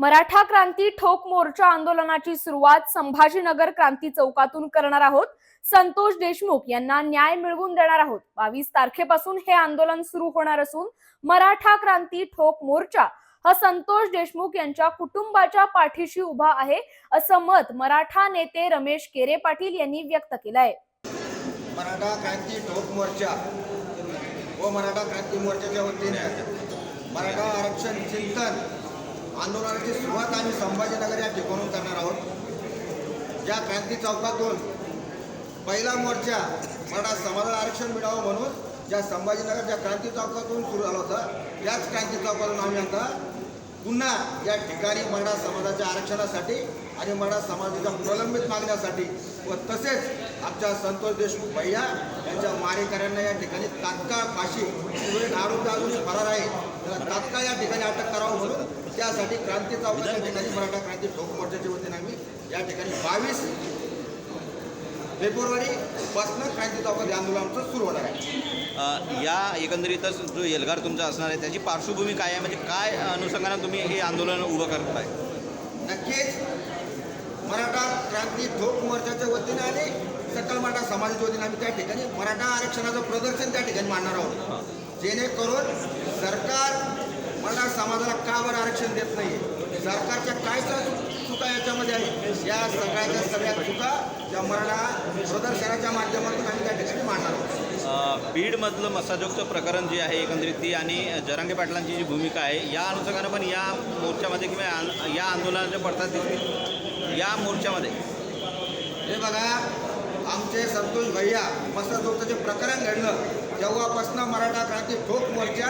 मराठा क्रांती ठोक मोर्चा आंदोलनाची सुरुवात संभाजीनगर क्रांती चौकातून करणार आहोत. संतोष देशमुख यांना न्याय मिळवून देणार आहोत. बावीस तारखेपासून हे आंदोलन सुरू होणार असून मराठा क्रांती ठोक मोर्चा हा संतोष देशमुख यांच्या कुटुंबाच्या पाठीशी उभा आहे असं मत मराठा नेते रमेश केरे पाटील यांनी व्यक्त केलं आहे मराठा क्रांती ठोक मोर्चा व मराठा क्रांती मोर्चाच्या वतीने मराठा आरक्षण चिंतन आंदोलनाची सुरुवात आम्ही संभाजीनगर या ठिकाणून करणार आहोत. ज्या क्रांती चौकातून पहिला मोर्चा मराठा समाजाला आरक्षण मिळावं म्हणून ज्या संभाजीनगर ज्या क्रांती चौकातून सुरू झाला होता त्याच क्रांती चौकातून आम्ही आता पुन्हा या ठिकाणी मराठा समाजाच्या आरक्षणासाठी आणि मराठा समाजाच्या प्रलंबित मागण्यासाठी व तसेच आमच्या संतोष देशमुख भैया यांच्या मारेकऱ्यांना या ठिकाणी तात्काळ फाशी पुढे आरोपी अजूनही फरार आहे तात्काळ या ठिकाणी अटक करावं म्हणून त्यासाठी क्रांती चौकाच्या ठिकाणी मराठा क्रांती ठोक मोर्चाच्या वतीने आम्ही या ठिकाणी बावीस फेब्रुवारी पासून क्रांती चौकात आंदोलन आमचं सुरू होणार आहे. या एकंदरीतच जो एल्गार तुमचा असणार आहे त्याची पार्श्वभूमी काय आहे? म्हणजे काय अनुषंगानं तुम्ही हे आंदोलन उभं करताय? नक्कीच मराठा क्रांती ठोक मोर्चाच्या वतीने आणि सकल मराठा समाजाच्या वतीने आम्ही त्या ठिकाणी मराठा आरक्षणाचं प्रदर्शन त्या ठिकाणी मांडणार आहोत. जेणेकरून सरकार मराठा समाजाला का बरं आरक्षण देत नाही सरकारच्या काय चुका याच्यामध्ये आहे या सगळ्याच्या सगळ्या चुका या मराठा प्रदर्शनाच्या माध्यमातून आम्ही त्या ठिकाणी मांडणार आहोत. बीडमधलं मसाजोगचं प्रकरण जे आहे एकंदरीत ती आणि जरांगे पाटलांची जी भूमिका आहे या अनुषंगानं पण या मोर्चामध्ये किंवा या- आंदोलनाच्या पडतात दिसतील या मोर्चामध्ये. हे बघा आमचे संतोष भैया मस्त जे प्रकरण घडलं तेव्हापासून मराठा क्रांती ठोक मोर्चा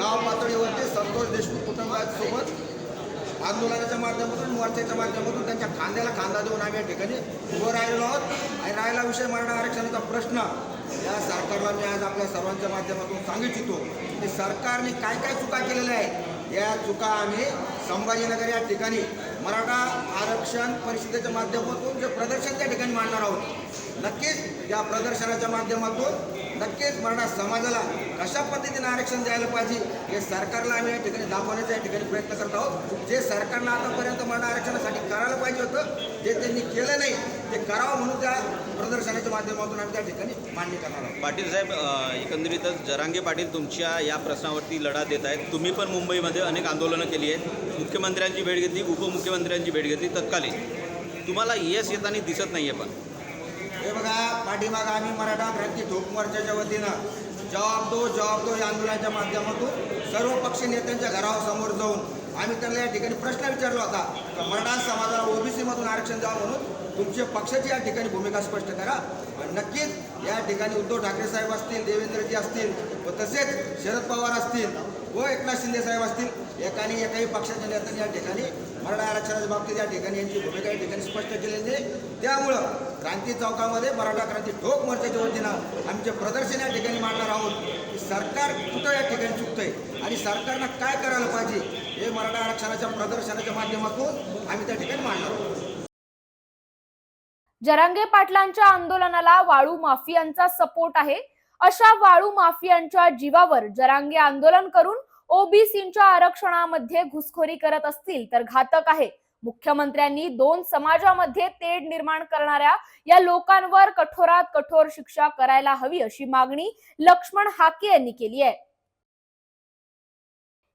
गाव पातळीवरती संतोष देशमुख कुटुंबासोबत आंदोलनाच्या माध्यमातून मोर्चाच्या माध्यमातून त्यांच्या खांद्याला खांदा देऊन आम्ही या ठिकाणी उभं राहिलेलो आहोत. आणि राहिला विषय मराठा आरक्षणाचा प्रश्न. या सरकारला मी आज आपल्या सर्वांच्या माध्यमातून सांगू इच्छितो की सरकारने काय काय चुका केलेल्या आहेत या चुका आम्ही संभाजीनगर या ठिकाणी मराठा आरक्षण परिषदेच्या माध्यमातून जे प्रदर्शन त्या ठिकाणी मांडणार आहोत. नक्कीच या प्रदर्शनाच्या माध्यमातून नक्कीच मराठा समाजाला कशा पद्धतीने आरक्षण द्यायला पाहिजे हे सरकारला आम्ही या ठिकाणी दाखवण्याचा या ठिकाणी प्रयत्न करत आहोत. जे सरकारनं आतापर्यंत मराठा आरक्षणासाठी करायला पाहिजे होतं ते त्यांनी केलं नाही ते करावं म्हणून त्या प्रदर्शनाच्या माध्यमातून आम्ही त्या ठिकाणी मान्य करणार आहोत. पाटील साहेब एकंदरीतच जरांगे पाटील तुमच्या या प्रश्नावरती लढा देत आहेत. तुम्ही पण मुंबईमध्ये अनेक आंदोलनं केली आहेत. मुख्यमंत्र्यांची भेट घेतली उपमुख्यमंत्र्यांची भेट घेतली तत्कालीन. तुम्हाला यश येताना दिसत नाही आहे पण. हे बघा पाठीमागं आम्ही मराठा क्रांती ठोक मोर्चाच्या वतीनं जवाब दो जवाब दो या आंदोलनाच्या माध्यमातून सर्व पक्ष नेत्यांच्या घरासमोर जाऊन आम्ही त्यांना या ठिकाणी प्रश्न विचारला होता. मराठा समाजाला ओबीसीमधून आरक्षण द्यावं म्हणून तुमच्या पक्षाची या ठिकाणी भूमिका स्पष्ट करा. नक्कीच या ठिकाणी उद्धव ठाकरे साहेब असतील देवेंद्रजी असतील व तसेच शरद पवार असतील व एकनाथ शिंदे साहेब असतील एकाने एकाही पक्षाच्या नेत्यांनी या ठिकाणी मराठा आरक्षणाच्या बाबतीत या ठिकाणी यांची भूमिका या ठिकाणी स्पष्ट केलेली त्यामुळं क्रांती चौकामध्ये मराठा क्रांती ठोक मोर्चाच्या वतीनं आमचे प्रदर्शन या ठिकाणी मांडणार आहोत की सरकार कुठं या ठिकाणी चुकतंय आणि सरकारनं काय करायला पाहिजे हे मराठा आरक्षणाच्या प्रदर्शनाच्या माध्यमातून आम्ही त्या ठिकाणी मांडणार आहोत. जरांगे पाटलांच्या आंदोलनाला वाळू माफियांचा सपोर्ट आहे. अशा वाळू माफियांच्या जीवावर जरांगे आंदोलन करून ओबीसींच्या आरक्षणामध्ये घुसखोरी करत असतील तर घातक आहे. मुख्यमंत्र्यांनी दोन समाजामध्ये तेढ निर्माण करणाऱ्या या लोकांवर कठोरात कठोर शिक्षा करायला हवी अशी मागणी लक्ष्मण हाके यांनी केली आहे.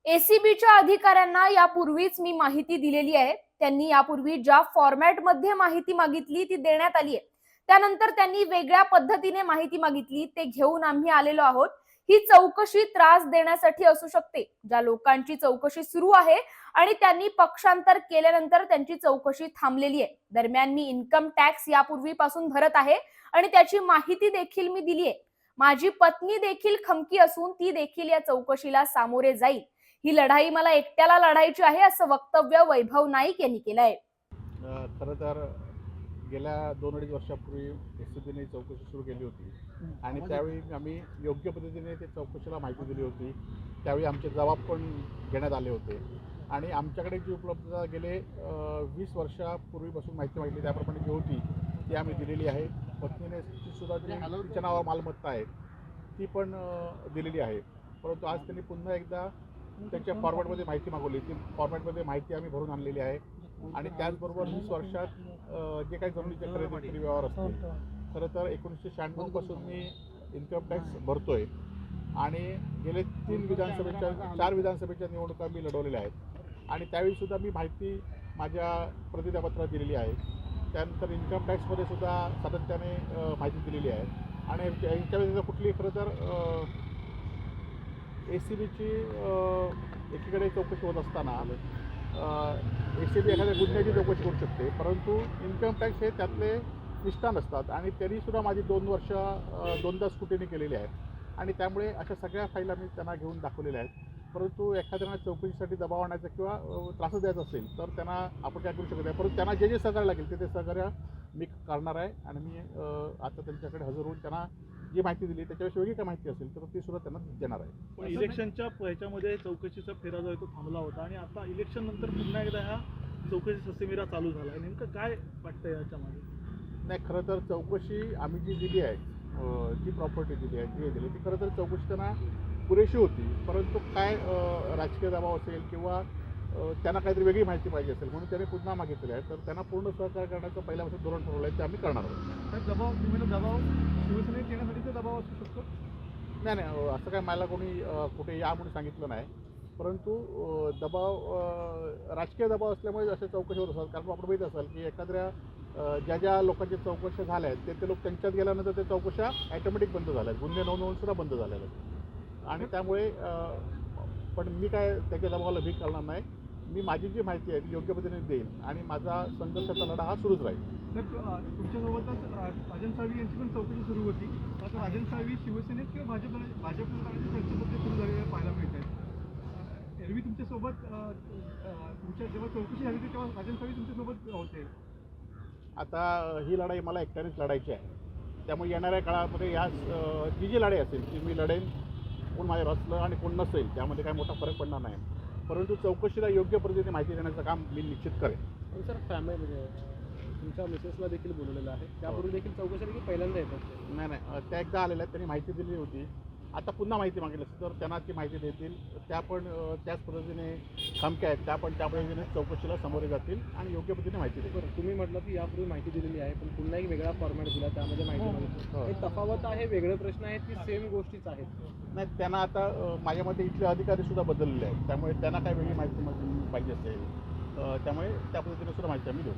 एसीबीच्या अधिकाऱ्यांना यापूर्वीच मी माहिती दिलेली आहे. त्यांनी यापूर्वी ज्या फॉर्मॅटमध्ये माहिती मागितली ती देण्यात आली आहे. त्यानंतर त्यांनी वेगळ्या पद्धतीने माहिती मागितली ते घेऊन आम्ही आलेलो आहोत. ही चौकशी त्रास देण्यासाठी असू शकते. ज्या लोकांची चौकशी सुरू आहे आणि त्यांनी पक्षांतर केल्यानंतर त्यांची चौकशी थांबलेली आहे. दरम्यान मी इन्कम टॅक्स यापूर्वीपासून भरत आहे आणि त्याची माहिती देखील मी दिली आहे माझी पत्नी देखील खमकी असून ती देखील या चौकशीला सामोरे जाईल. ही लढाई मला एकट्याला लढायची आहे असं वक्तव्य वैभव नाईक यांनी केलं आहे खरं तर गेल्या दोन अडीच वर्षापूर्वी एस सी बीने चौकशी सुरू केली होती. आणि त्यावेळी आम्ही योग्य पद्धतीने ते चौकशीला माहिती दिली होती. त्यावेळी आमचे जबाब पण घेण्यात आले होते. आणि आमच्याकडे जी उपलब्धता गेले वीस वर्षापूर्वीपासून माहिती मागितली त्याप्रमाणे जी होती ती आम्ही दिलेली आहे. पत्नीने सुद्धा जी तिच्या नावावर मालमत्ता आहे. ती पण दिलेली आहे. परंतु आज त्यांनी पुन्हा एकदा त्यांच्या फॉर्मॅटमध्ये माहिती मागवली. ती फॉर्मॅटमध्ये माहिती आम्ही भरून आणलेली आहे. आणि त्याचबरोबर वीस वर्षात जे काही जमिनीचे खरेदी व्यवहार असतील खरं तर एकोणीसशे शहाण्णवपासून मी इन्कम टॅक्स भरतोय. आणि गेले तीन विधानसभेच्या चार विधानसभेच्या निवडणुका मी लढवलेल्या आहेत. आणि त्यावेळीसुद्धा मी माहिती माझ्या प्रतिज्ञापत्रात दिलेली आहे. त्यानंतर इन्कम टॅक्समध्ये सुद्धा सातत्याने माहिती दिलेली आहे. आणि यांच्या कुठली खरं तर ए सी बीची एकीकडे चौकशी होत असताना ए सी बी एखाद्या गुन्ह्याची चौकशी करू शकते. परंतु इन्कम टॅक्स हे त्यातले निष्ठान असतात आणि त्यांनीसुद्धा माझी दोन वर्ष दोनदा स्कुटीने केलेली आहेत आणि त्यामुळे अशा सगळ्या फाईल आम्ही त्यांना घेऊन दाखवलेल्या आहेत. परंतु एखाद्याला चौकशीसाठी दबाव आणायचा किंवा त्रास द्यायचा असेल तर त्यांना आपण काय करू शकत नाही. परंतु त्यांना जे जे सहकार्य लागेल ते ते सहकार्य मी करणार आहे आणि मी आता त्यांच्याकडे हजर होऊन त्यांना जी माहिती दिली त्याच्याविषयी वेगळी काय माहिती असेल तर ती सुद्धा त्यांना देणार आहे. पण इलेक्शनच्या ह्याच्यामध्ये चौकशीचा फेरा जो आहे तो थांबला होता आणि आता इलेक्शन नंतर पुन्हा एकदा ह्या चौकशी ससेमिरा चालू झाला आहे. नेमकं काय वाटतं याच्यामध्ये नाही खरं तर चौकशी आम्ही जी दिली आहे जी प्रॉपर्टी दिली आहे जी दिली ती खरं तर चौकशी त्यांना पुरेशी होती परंतु काय राजकीय दबाव असेल किंवा त्यांना काहीतरी वेगळी माहिती पाहिजे असेल म्हणून त्यांनी पुन्हा मागितलेली आहे तर त्यांना पूर्ण सहकार्य करण्याचं पहिल्यापासून धोरण ठरवलं आहे ते आम्ही करणार आहोत. दबाव तुम्ही दबाव शिवसेनेत येण्यासाठीचा दबाव असू शकतो? नाही नाही असं काय मला कोणी कुठे या म्हणून सांगितलं नाही परंतु दबाव राजकीय दबाव असल्यामुळे अशा चौकशी होत असतात. कारण आपण माहीत असाल की एखाद्या ज्या ज्या लोकांच्या चौकशा झाल्या आहेत ते ते लोक त्यांच्यात गेल्यानंतर त्या चौकशा ॲटोमॅटिक बंद झाल्या आहेत गुन्हे नोंदवून सुद्धा बंद झालेल्या आहेत आणि त्यामुळे पण मी काय त्याच्या दबावाला भीक करणार नाही. मी माझी जी माहिती आहे ती योग्य पद्धतीने देईन आणि माझा संघर्षाचा लढा हा सुरूच राहील. तुमच्यासोबतच राजन साळवी यांची पण चौकशी सुरू होती. आता राजन साळवी शिवसेनेत किंवा भाजप भाजपमध्ये जाण्याची चर्चेमध्ये सुरू झालेली पाहायला मिळत आहेत. एरवी तुमच्यासोबत तुमच्या जेव्हा चौकशी झाली होती तेव्हा राजन साळवी तुमच्यासोबत होते. आता ही लढाई मला एकट्यानेच लढायची आहे. त्यामुळे येणाऱ्या काळामध्ये या अ, जी जी लढाई असेल ती मी लढेन. कोण माझ्या असलं आणि कोण नसेल त्यामध्ये काही मोठा फरक पडणार नाही. परंतु चौकशीला योग्य पद्धतीने माहिती देण्याचं काम मी निश्चित करेन. सर फॅमिली म्हणजे तुमच्या मिसेसला देखील बोलवलेलं आहे. त्यापूर्वी देखील चौकशी पहिल्यांदा येतात. नाही नाही. त्या एकदा आलेल्या आहेत त्यांनी माहिती दिली होती. आता पुन्हा माहिती मागितली असेल तर त्यांना ती माहिती देतील. त्या पण त्याच पद्धतीने खमक्या आहेत. त्या पण त्या पद्धतीने चौकशीला सामोरे जातील आणि योग्य पद्धतीने माहिती देतील. बरं तुम्ही म्हटलं की यापूर्वी माहिती दिलेली आहे पण पुन्हा एक वेगळा फॉर्मॅट दिला त्यामध्ये माहिती हो. हे. तफावत आहे वेगळे प्रश्न आहेत की सेम गोष्टीच आहेत? नाही त्यांना आता माझ्या मते इथले अधिकारी सुद्धा बदललेले आहेत. त्यामुळे त्यांना काय वेगळी माहिती पाहिजे असेल. त्यामुळे त्या पद्धतीने सुद्धा माहिती आम्ही देऊ.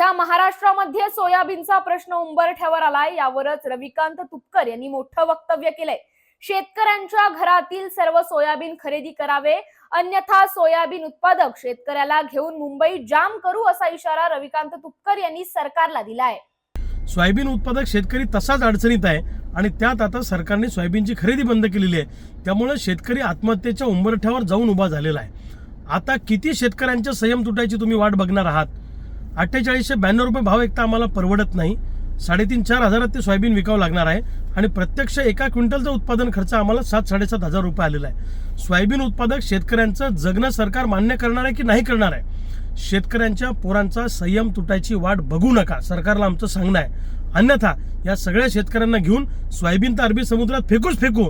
अख्ख्या महाराष्ट्रामध्ये सोयाबीनचा प्रश्न उंबरठ्यावर आलाय. यावरच रविकांत तुपकर यांनी मोठं वक्तव्य केलंय. शेतकऱ्यांच्या घरातील सर्व सोयाबीन खरेदी करावे अन्यथा सोयाबीन उत्पादक शेतकऱ्याला घेऊन मुंबई जाम करू असा इशारा रविकांत तुपकर यांनी सरकारला दिला आहे सोयाबीन उत्पादक शेतकरी तसाच अडचणीत आहे आणि त्यात आता सरकारने सोयाबीनची खरेदी बंद केलेली आहे. त्यामुळे शेतकरी आत्महत्येच्या उंबरठ्यावर जाऊन उभा झालेला आहे. आता किती शेतकऱ्यांच्या संयम तुटायची तुम्ही वाट बघणार आहात? अठ्ठेचाळीसशे ब्याण्णव रुपये भाव एकतर आम्हाला परवडत नाही. साडेतीन चार हजारात ते सोयाबीन विकावं लागणार आहे. आणि प्रत्यक्ष एका क्विंटलचा उत्पादन खर्च आम्हाला सात साडेसात हजार रुपये आलेला आहे. सोयाबीन उत्पादक शेतकऱ्यांचं जगणं सरकार मान्य करणार आहे की नाही करणार आहे? शेतकऱ्यांच्या पोरांचा संयम तुटायची वाट बघू नका सरकारला आमचं सांगणं आहे. अन्यथा या सगळ्या शेतकऱ्यांना घेऊन सोयाबीन तर अरबी समुद्रात फेकूच फेकू.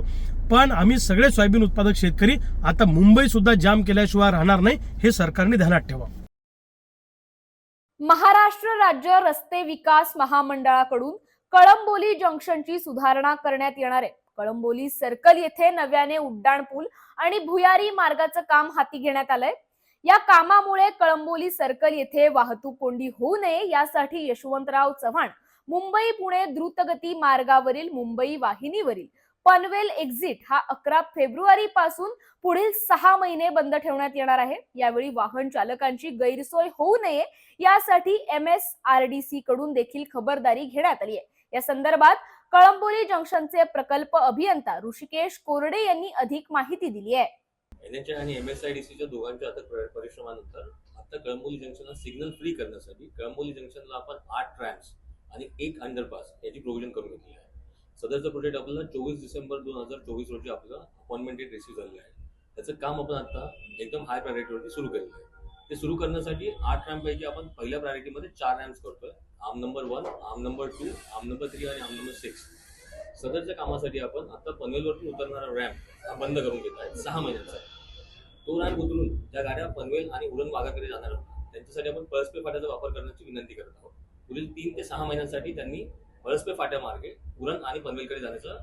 पण आम्ही सगळे सोयाबीन उत्पादक शेतकरी आता मुंबई सुद्धा जाम केल्याशिवाय राहणार नाही हे सरकारने ध्यानात ठेवा. महाराष्ट्र राज्य रस्ते विकास महामंडळाकडून कळंबोली जंक्शनची सुधारणा करण्यात येणार आहे. कळंबोली सर्कल येथे नव्याने उड्डाण पूल आणि भुयारी मार्गाचं काम हाती घेण्यात आलंय. या कामामुळे कळंबोली सर्कल येथे वाहतूक कोंडी होऊ नये यासाठी यशवंतराव चव्हाण मुंबई पुणे द्रुतगती मार्गावरील मुंबई वाहिनीवरील पनवेल एक्झिट हा अकरा फेब्रुवारी पासून पुढील सहा महिने बंद ठेवण्यात येणार आहे. यावेळी वाहन चालकांची गैरसोय होऊ नये यासाठी M S R D C कडून देखील खबरदारी घेण्यात आली आहे. या संदर्भात कळंबोली जंक्शनचे प्रकल्प अभियंता ऋषिकेश कोरडे यांनी अधिक माहिती दिली आहे. एन आणि एम एस आय डी सीच्या दोघांच्या आता परिश्रमानंतर आता कळंबोली जंक्शनला सिग्नल फ्री करण्यासाठी कळंबोली जंक्शनला आपण आठ ट्रॅम्स आणि एक अंडरपास याची प्रोव्हिजन करून घेतली आहे. सदरचं प्रोजेक्ट आपल्याला चोवीस डिसेंबर दोन हजार चोवीस रोजी आपलं अपॉइंटमेंट डेट रिसीव्ह झालेलं आहे. त्याचं काम आपण आता एकदम हाय प्रायोरिटीवरती सुरू केलेलं आहे. ते सुरू करण्यासाठी आठ रॅम्पपैकी आपण पहिल्या प्रायोरिटीमध्ये चार रॅम्प्स करतोय. आम नंबर वन आम नंबर टू आम नंबर थ्री आणि आम नंबर सिक्स सदरच्या कामासाठी आपण आता पनवेलवरती उतरणारा रॅम्प हा बंद करून घेत आहे. सहा महिन्यांचा तो रॅम्प उतरून ज्या गाड्या पनवेल आणि उरण भागाकडे जाणार होत्या त्यांच्यासाठी आपण परस्पर फाट्याचा वापर करण्याची विनंती करत आहोत. पुढील तीन ते सहा महिन्यांसाठी त्यांनी पळसपे फाट्या मार्गे उरण आणि पनवेलकडे जाण्याचा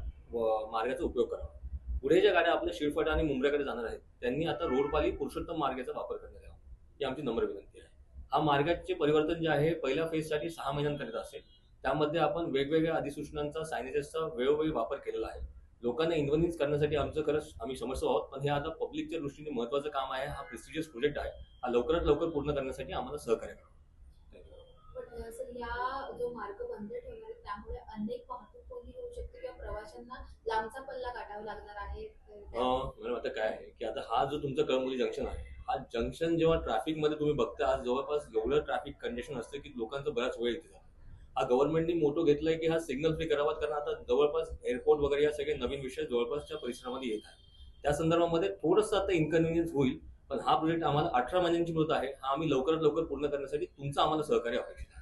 मार्गाचा उपयोग करावा. पुढे ज्या गाड्या आपल्या शिळफाटा आणि मुंबईकडे जाणार आहेत त्यांनी आता रोडपाली पुरुषोत्तम मार्गाचा वापर करण्यात यावा. ही आमची नम्र विनंती आहे. हा मार्गाचे परिवर्तन जे आहे पहिल्या फेजसाठी सहा महिन्यांकरिता असेल. त्यामध्ये आपण वेगवेगळ्या अधिसूचनांचा सायनिजेसचा वेळोवेळी वापर केलेला आहे. लोकांना इन्व्हनिन्स करण्यासाठी आमचं खरंच आम्ही समजतो आहोत पण हे आता पब्लिकच्या दृष्टीने महत्वाचं काम आहे. हा प्रेस्टिजियस प्रोजेक्ट आहे. हा लवकरात लवकर पूर्ण करण्यासाठी आम्हाला सहकार्य करावं अनेक वाहतूक कोंडी होऊ शकते किंवा प्रवाशांना लांबचा पल्ला गाठावा लागणार आहे. मॅडम आता काय आहे की आता हा जो तुमचा कळमुली जंक्शन आहे हा जंक्शन जेव्हा ट्रॅफिकमध्ये तुम्ही बघता आज जवळपास एवढं ट्रॅफिक कंडिशन असतं की लोकांचा बराच वेळ इथे हा गव्हर्नमेंटने मोठं घेतलंय की हा सिग्नल फ्री करावा कारण आता जवळपास एअरपोर्ट वगैरे या सगळे नवीन विषय जवळपासच्या परिसरामध्ये येत आहे त्या संदर्भामध्ये थोडंसं आता इन्कन्व्हिनियन्स होईल पण हा प्रोजेक्ट आम्हाला अठरा महिन्यांची मृत आहे. हा आम्ही लवकरात लवकर पूर्ण करण्यासाठी तुमचं आम्हाला सहकार्य अपेक्षित आहे.